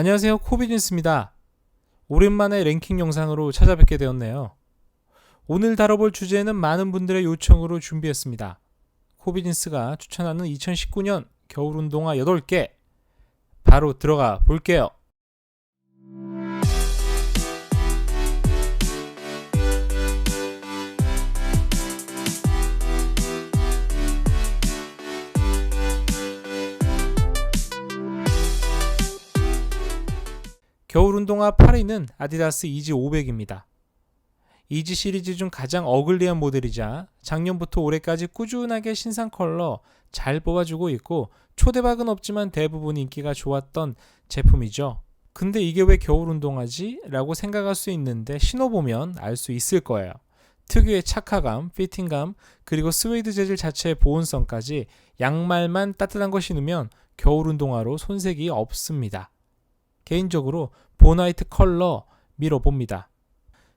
안녕하세요. 코비진스입니다. 오랜만에 랭킹 영상으로 찾아뵙게 되었네요. 오늘 다뤄볼 주제는 많은 분들의 요청으로 준비했습니다. 코비진스가 추천하는 2019년 겨울 운동화 8개 바로 들어가 볼게요. 겨울 운동화 8위는 아디다스 이지 500입니다. 이지 시리즈 중 가장 어글리한 모델이자 작년부터 올해까지 꾸준하게 신상 컬러 잘 뽑아주고 있고 초대박은 없지만 대부분 인기가 좋았던 제품이죠. 근데 이게 왜 겨울 운동화지? 라고 생각할 수 있는데 신어보면 알 수 있을 거예요. 특유의 착화감, 피팅감, 그리고 스웨이드 재질 자체의 보온성까지 양말만 따뜻한 거 신으면 겨울 운동화로 손색이 없습니다. 개인적으로 보나이트 컬러 밀어봅니다.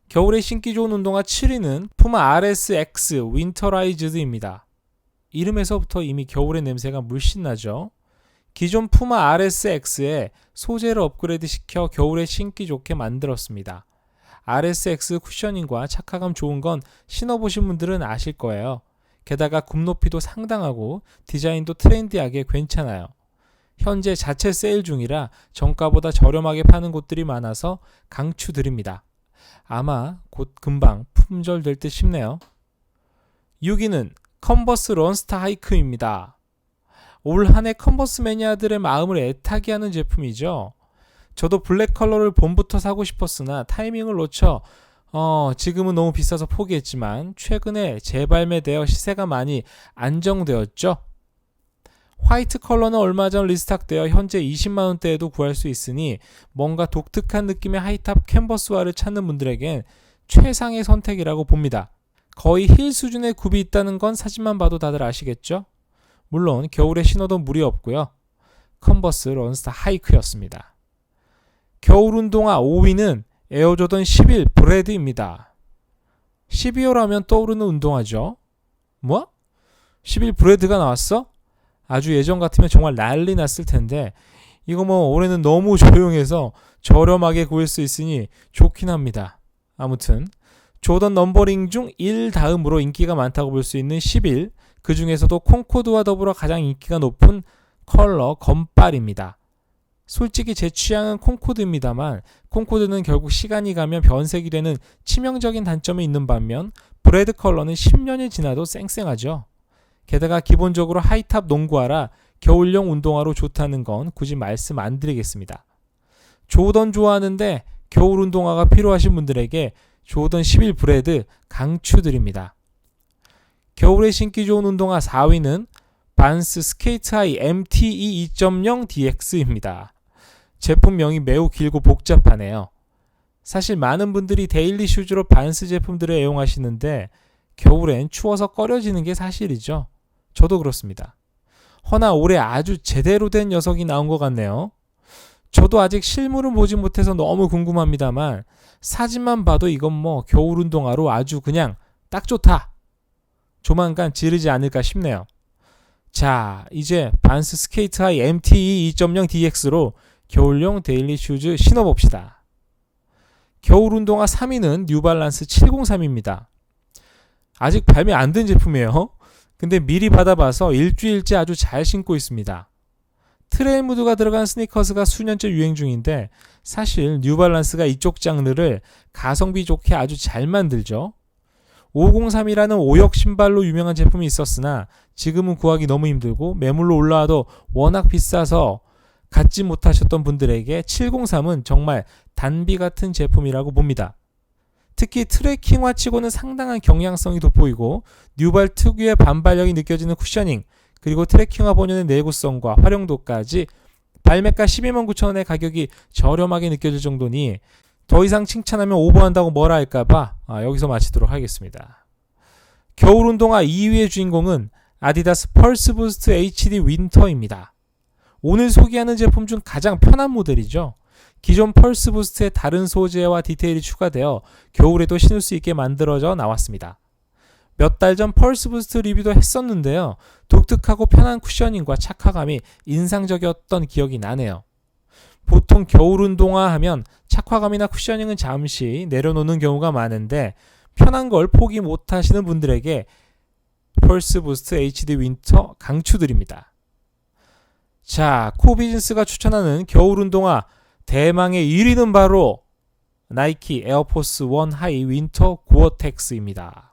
겨울에 신기 좋은 운동화 7위는 푸마 RSX 윈터라이즈드입니다. 이름에서부터 이미 겨울의 냄새가 물씬 나죠. 기존 푸마 RSX에 소재를 업그레이드 시켜 겨울에 신기 좋게 만들었습니다. RSX 쿠셔닝과 착화감 좋은 건 신어보신 분들은 아실 거예요. 게다가 굽높이도 상당하고 디자인도 트렌디하게 괜찮아요. 현재 자체 세일 중이라 정가보다 저렴하게 파는 곳들이 많아서 강추드립니다. 아마 곧 금방 품절될 듯 싶네요. 6위는 컨버스 런스타 하이크입니다. 올 한해 컨버스 매니아들의 마음을 애타게 하는 제품이죠. 저도 블랙 컬러를 봄부터 사고 싶었으나 타이밍을 놓쳐 어, 지금은 너무 비싸서 포기했지만 최근에 재발매되어 시세가 많이 안정되었죠. 화이트 컬러는 얼마 전 리스탁되어 현재 20만 원대에도 구할 수 있으니 뭔가 독특한 느낌의 하이탑 캔버스화를 찾는 분들에겐 최상의 선택이라고 봅니다. 거의 힐 수준의 굽이 있다는 건 사진만 봐도 다들 아시겠죠? 물론 겨울에 신어도 무리 없고요. 컨버스 런스타 하이크였습니다. 겨울 운동화 5위는 에어조던 11 브레드입니다. 12호라면 떠오르는 운동화죠. 뭐? 11 브레드가 나왔어? 아주 예전 같으면 정말 난리 났을 텐데 이거 뭐 올해는 너무 조용해서 저렴하게 구할 수 있으니 좋긴 합니다. 아무튼 조던 넘버링 중 1 다음으로 인기가 많다고 볼 수 있는 11, 그 중에서도 콩코드와 더불어 가장 인기가 높은 컬러 검빨입니다. 솔직히 제 취향은 콩코드입니다만 콩코드는 결국 시간이 가면 변색이 되는 치명적인 단점이 있는 반면 브레드 컬러는 10년이 지나도 쌩쌩하죠. 게다가 기본적으로 하이탑 농구화라 겨울용 운동화로 좋다는 건 굳이 말씀 안 드리겠습니다. 조던 좋아하는데 겨울 운동화가 필요하신 분들에게 조던 11 브레드 강추드립니다. 겨울에 신기 좋은 운동화 4위는 반스 스케이트 하이 MTE 2.0 DX입니다. 제품명이 매우 길고 복잡하네요. 사실 많은 분들이 데일리 슈즈로 반스 제품들을 애용하시는데 겨울엔 추워서 꺼려지는 게 사실이죠. 저도 그렇습니다. 허나 올해 아주 제대로 된 녀석이 나온 것 같네요. 저도 아직 실물을 보지 못해서 너무 궁금합니다만 사진만 봐도 이건 뭐 겨울 운동화로 아주 그냥 딱 좋다. 조만간 지르지 않을까 싶네요. 자, 이제 반스 스케이트 하이 MTE 2.0 DX로 겨울용 데일리 슈즈 신어봅시다. 겨울 운동화 3위는 뉴발란스 703입니다. 아직 발매 안 된 제품이에요. 근데 미리 받아봐서 일주일째 아주 잘 신고 있습니다. 트레일 무드가 들어간 스니커스가 수년째 유행 중인데 사실 뉴발란스가 이쪽 장르를 가성비 좋게 아주 잘 만들죠. 503이라는 오역 신발로 유명한 제품이 있었으나 지금은 구하기 너무 힘들고 매물로 올라와도 워낙 비싸서 갖지 못하셨던 분들에게 703은 정말 단비 같은 제품이라고 봅니다. 특히 트레킹화 치고는 상당한 경량성이 돋보이고 뉴발 특유의 반발력이 느껴지는 쿠셔닝 그리고 트레킹화 본연의 내구성과 활용도까지 발매가 12만 9천 원의 가격이 저렴하게 느껴질 정도니 더 이상 칭찬하면 오버한다고 뭐라 할까봐 아, 여기서 마치도록 하겠습니다. 겨울 운동화 2위의 주인공은 아디다스 펄스 부스트 HD 윈터입니다. 오늘 소개하는 제품 중 가장 편한 모델이죠. 기존 펄스 부스트에 다른 소재와 디테일이 추가되어 겨울에도 신을 수 있게 만들어져 나왔습니다. 몇 달 전 펄스 부스트 리뷰도 했었는데요. 독특하고 편한 쿠셔닝과 착화감이 인상적이었던 기억이 나네요. 보통 겨울 운동화 하면 착화감이나 쿠셔닝은 잠시 내려놓는 경우가 많은데 편한 걸 포기 못 하시는 분들에게 펄스 부스트 HD 윈터 강추드립니다. 자, 코비진스가 추천하는 겨울 운동화 대망의 1위는 바로 나이키 에어포스 1 하이 윈터 고어텍스입니다.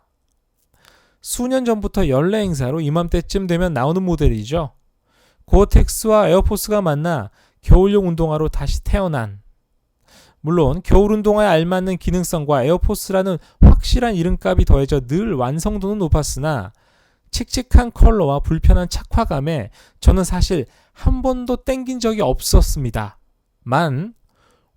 수년 전부터 연례 행사로 이맘때쯤 되면 나오는 모델이죠. 고어텍스와 에어포스가 만나 겨울용 운동화로 다시 태어난 물론 겨울 운동화에 알맞는 기능성과 에어포스라는 확실한 이름값이 더해져 늘 완성도는 높았으나 칙칙한 컬러와 불편한 착화감에 저는 사실 한 번도 땡긴 적이 없었습니다. 만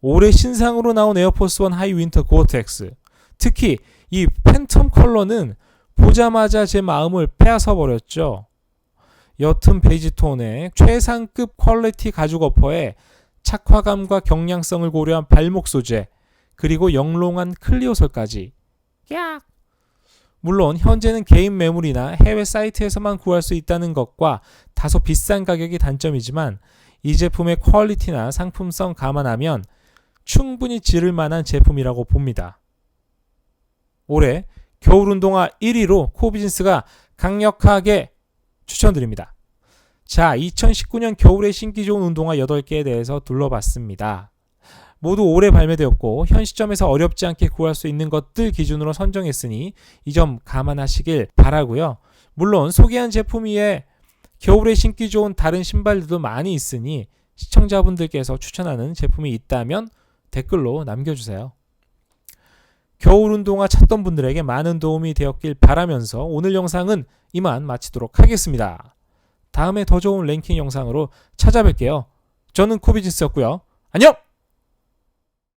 올해 신상으로 나온 에어포스 1 하이 윈터 고어텍스. 특히 이 팬텀 컬러는 보자마자 제 마음을 빼앗아 버렸죠. 옅은 베이지 톤의 최상급 퀄리티 가죽 어퍼에 착화감과 경량성을 고려한 발목 소재 그리고 영롱한 클리오솔까지. 야 물론 현재는 개인 매물이나 해외 사이트에서만 구할 수 있다는 것과 다소 비싼 가격이 단점이지만 이 제품의 퀄리티나 상품성 감안하면 충분히 지를 만한 제품이라고 봅니다. 올해 겨울 운동화 1위로 코비진스가 강력하게 추천드립니다. 자, 2019년 겨울에 신기 좋은 운동화 8개에 대해서 둘러봤습니다. 모두 올해 발매되었고 현 시점에서 어렵지 않게 구할 수 있는 것들 기준으로 선정했으니 이 점 감안하시길 바라고요. 물론 소개한 제품 위에 겨울에 신기 좋은 다른 신발들도 많이 있으니 시청자분들께서 추천하는 제품이 있다면 댓글로 남겨주세요. 겨울 운동화 찾던 분들에게 많은 도움이 되었길 바라면서 오늘 영상은 이만 마치도록 하겠습니다. 다음에 더 좋은 랭킹 영상으로 찾아뵐게요. 저는 코비진스였고요. 안녕!